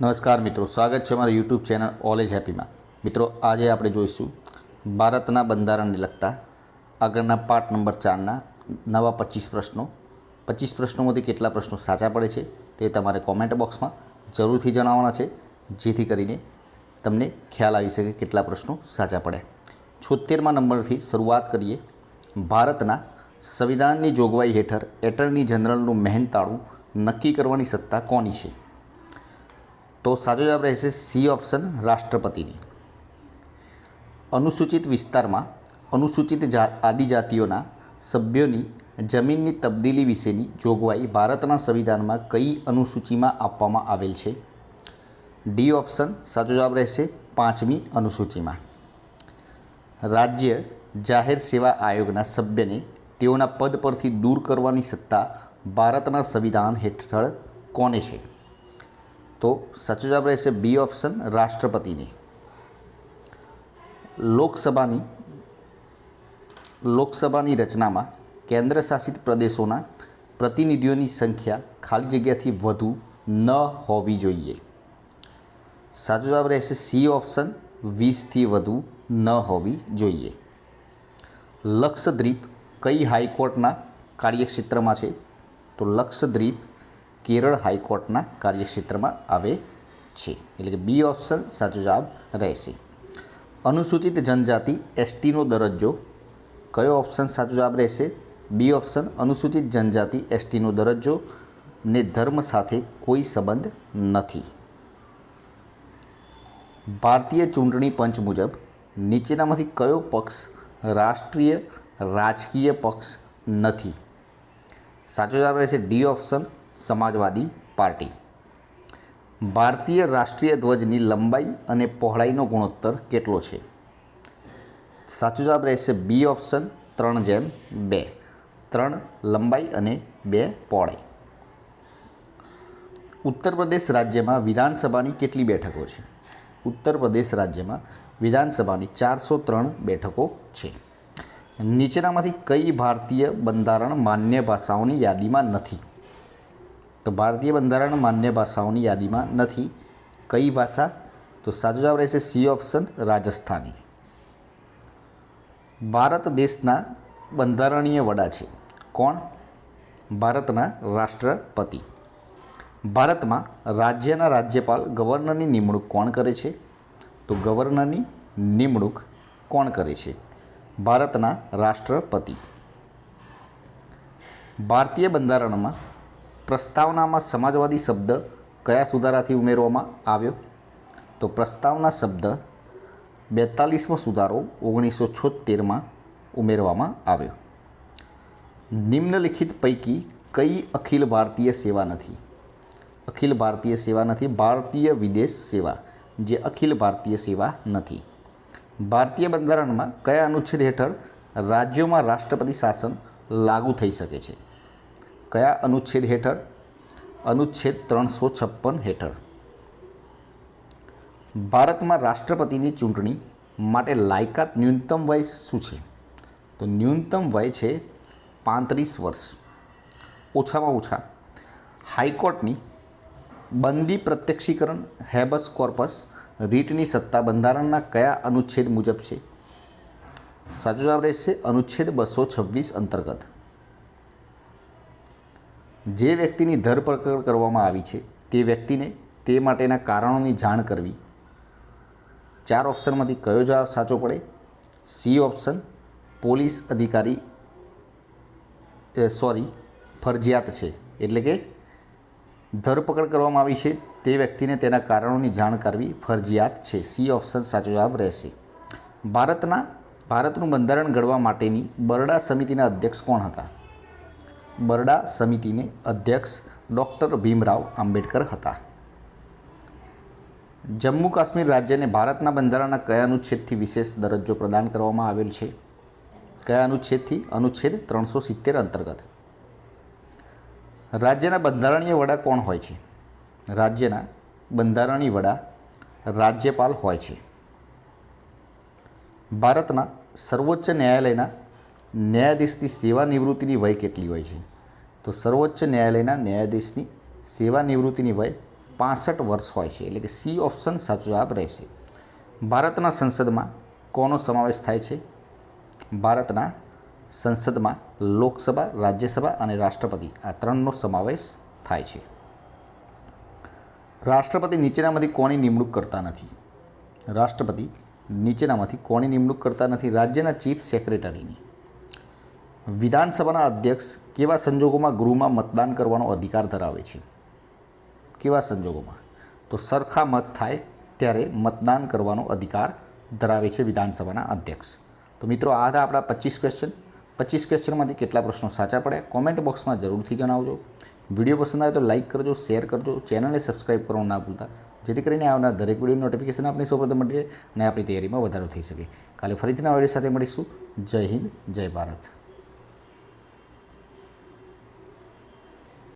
નમસ્કાર મિત્રો, સ્વાગત છે અમારા યુટ્યુબ ચેનલ ઓલ એજ હેપીમાં મિત્રો, આજે આપણે જોઈશું ભારતના બંધારણને લગતા આગળના પાર્ટ નંબર ચારના નવા પચીસ પ્રશ્નો. પચીસ પ્રશ્નોમાંથી કેટલા પ્રશ્નો સાચા પડે છે તે તમારે કોમેન્ટ બોક્સમાં જરૂરથી જણાવવાના છે, જેથી કરીને તમને ખ્યાલ આવી શકે કેટલા પ્રશ્નો સાચા પડે. છોતેરમાં નંબરથી શરૂઆત કરીએ. ભારતના સંવિધાનની જોગવાઈ હેઠળ એટર્ની જનરલનું મહેનતાળું નક્કી કરવાની સત્તા કોની છે? તો સાચો જવાબ રહેશે સી ઓપ્શન રાષ્ટ્રપતિની. અનુસૂચિત વિસ્તારમાં અનુસૂચિત આદિજાતિઓના સભ્યોની જમીનની તબદીલી વિશેની જોગવાઈ ભારતના સંવિધાનમાં કઈ અનુસૂચિમાં આપવામાં આવેલ છે? ડી ઓપ્શન સાચો જવાબ રહેશે પાંચમી અનુસૂચિમાં. રાજ્ય જાહેર સેવા આયોગના સભ્યને તેઓના પદ પરથી દૂર કરવાની સત્તા ભારતના સંવિધાન હેઠળ કોને છે? તો સાચો જવાબ રહેશે બી ઓપ્શન રાષ્ટ્રપતિની. લોકસભાની લોકસભાની રચનામાં કેન્દ્ર શાસિત પ્રદેશોના પ્રતિનિધિઓની સંખ્યા ખાલી જગ્યાથી વધુ ન હોવી જોઈએ. સાચો જવાબ રહેશે સી ઓપ્શન વીસથી વધુ ન હોવી જોઈએ. લક્ષદ્વીપ કઈ હાઈકોર્ટના કાર્યક્ષેત્રમાં છે? તો લક્ષદ્વીપ કેરળ હાઈકોર્ટના કાર્યક્ષેત્રમાં આવે છે. એટલે કે બી ઓપ્શન સાચો જવાબ રહેશે. અનુસૂચિત જનજાતિ એસટીનો દરજ્જો. કયો ઓપ્શન સાચો જવાબ રહેશે? બી ઓપ્શન અનુસૂચિત જનજાતિ એસટીનો દરજ્જો ને ધર્મ સાથે કોઈ સંબંધ નથી. ભારતીય ચૂંટણી પંચ મુજબ નીચેનામાંથી કયો પક્ષ રાષ્ટ્રીય રાજકીય પક્ષ નથી? સાચો જવાબ રહેશે ડી ઓપ્શન સમાજવાદી પાર્ટી. ભારતીય રાષ્ટ્રીય ધ્વજની લંબાઈ અને પહોળાઈનો ગુણોત્તર કેટલો છે? સાચો જવાબ રહેશે બી ઓપ્શન, ત્રણ જેમ બે. ત્રણ લંબાઈ અને બે પહોળાઈ. ઉત્તર પ્રદેશ રાજ્યમાં વિધાનસભાની કેટલી બેઠકો છે? ઉત્તર પ્રદેશ રાજ્યમાં વિધાનસભાની ચારસો ત્રણ બેઠકો છે. નીચેનામાંથી કઈ ભારતીય બંધારણ માન્ય ભાષાઓની યાદીમાં નથી? તો ભારતીય બંધારણ માન્ય ભાષાઓની યાદીમાં નથી. કઈ ભાષા? તો સાચો જવાબ રહેશે સી ઓપ્શન રાજસ્થાની. ભારત દેશના બંધારણીય વડા છે. કોણ? ભારતના રાષ્ટ્રપતિ. ભારતમાં રાજ્યના રાજ્યપાલ ગવર્નરની નિમણૂક કોણ કરે છે? તો ગવર્નરની નિમણૂક કોણ કરે છે? ભારતના રાષ્ટ્રપતિ. ભારતીય બંધારણમાં પ્રસ્તાવનામાં સમાજવાદી શબ્દ કયા સુધારાથી ઉમેરવામાં આવ્યો? તો પ્રસ્તાવના શબ્દ બેતાલીસમો સુધારો ઓગણીસો છોતેરમાં ઉમેરવામાં આવ્યો. નિમ્નલિખિત પૈકી કઈ અખિલ ભારતીય સેવા નથી? અખિલ ભારતીય સેવા નથી, ભારતીય વિદેશ સેવા, જે અખિલ ભારતીય સેવા નથી. ભારતીય બંધારણમાં કયા અનુચ્છેદ હેઠળ રાજ્યોમાં રાષ્ટ્રપતિ શાસન લાગુ થઈ શકે છે? કયા અનુચ્છેદ હેઠળ? અનુચ્છેદ ત્રણસો છપ્પન હેઠળ. ભારતમાં રાષ્ટ્રપતિની ચૂંટણી માટે લાયકાત ન્યૂનતમ વય શું છે? તો ન્યૂનતમ વય છે પાંત્રીસ વર્ષ. ઓછામાં ઓછા હાઈકોર્ટની બંદી પ્રત્યક્ષીકરણ, હેબસ કોર્પસ, રીટની સત્તા બંધારણના કયા અનુચ્છેદ મુજબ છે? સાચો જવાબ રહેશે અનુચ્છેદ બસો છવ્વીસ અંતર્ગત. જે વ્યક્તિની ધરપકડ કરવામાં આવી છે, તે વ્યક્તિને તે માટેના કારણોની જાણ કરવી. ચાર ઓપ્શનમાંથી કયો જવાબ સાચો પડે? સી ઓપ્શન, પોલીસ અધિકારી સોરી, ફરજિયાત છે. એટલે કે ધરપકડ કરવામાં આવી છે, તે વ્યક્તિને તેના કારણોની જાણ કરવી ફરજિયાત છે. સી ઓપ્શન સાચો જવાબ રહેશે. ભારતના, ભારતનું બંધારણ ઘડવા માટેની બરડા સમિતિના અધ્યક્ષ કોણ હતા? બરડા સમિતિને અધ્યક્ષ ડૉક્ટર ભીમરાવ આંબેડકર હતા. જમ્મુ કાશ્મીર રાજ્યને ભારતના બંધારણના કયા અનુચ્છેદથી વિશેષ દરજ્જો પ્રદાન કરવામાં આવેલ છે? કયા અનુચ્છેદથી? અનુચ્છેદ ત્રણસો સિત્તેર અંતર્ગત. રાજ્યના બંધારણીય વડા કોણ હોય છે? રાજ્યના બંધારણીય વડા રાજ્યપાલ હોય છે. ભારતના સર્વોચ્ચ ન્યાયાલયના ન્યાયાધીશની સેવા નિવૃત્તિની વય કેટલી હોય છે? તો સર્વોચ્ચ ન્યાયાલયના ન્યાયાધીશની સેવા નિવૃત્તિની વય પાસઠ વર્ષ હોય છે, એટલે કે સી ઓપ્શન સાચો જવાબ રહેશે. ભારતના સંસદમાં કોનો સમાવેશ થાય છે? ભારતના સંસદમાં લોકસભા, રાજ્યસભા અને રાષ્ટ્રપતિ આ ત્રણનો સમાવેશ થાય છે. રાષ્ટ્રપતિ નીચેનામાંથી કોની નિમણૂક કરતા નથી? રાષ્ટ્રપતિ નીચેનામાંથી કોની નિમણૂક કરતા નથી? રાજ્યના ચીફ સેક્રેટરીની. વિધાનસભાના અધ્યક્ષ કેવા સંજોગોમાં ગૃહમાં મતદાન કરવાનો અધિકાર ધરાવે છે? કેવા સંજોગોમાં? તો સરખા મત થાય ત્યારે મતદાન કરવાનો અધિકાર ધરાવે છે વિધાનસભાના અધ્યક્ષ. તો મિત્રો, આ હતા આપણા પચીસ ક્વેશ્ચન પચીસ ક્વેશ્ચનમાંથી કેટલા પ્રશ્નો સાચા પડ્યા? કોમેન્ટ બોક્સમાં જરૂરથી જણાવજો. વીડિયો પસંદ આવે તો લાઇક કરજો શેર કરજો. ચેનલને સબસ્ક્રાઇબ કરવાનું ના ભૂલતા, જેથી કરીને આવનાર દરેક વીડિયો નોટિફિકેશન આપની સૌપ્રથમ મળી જાય અને આપણી તૈયારીમાં વધારો થઈ શકે. કાલે ફરીથી નવા વીડિયો સાથે મળીશું. જય હિન્દ, જય ભારત.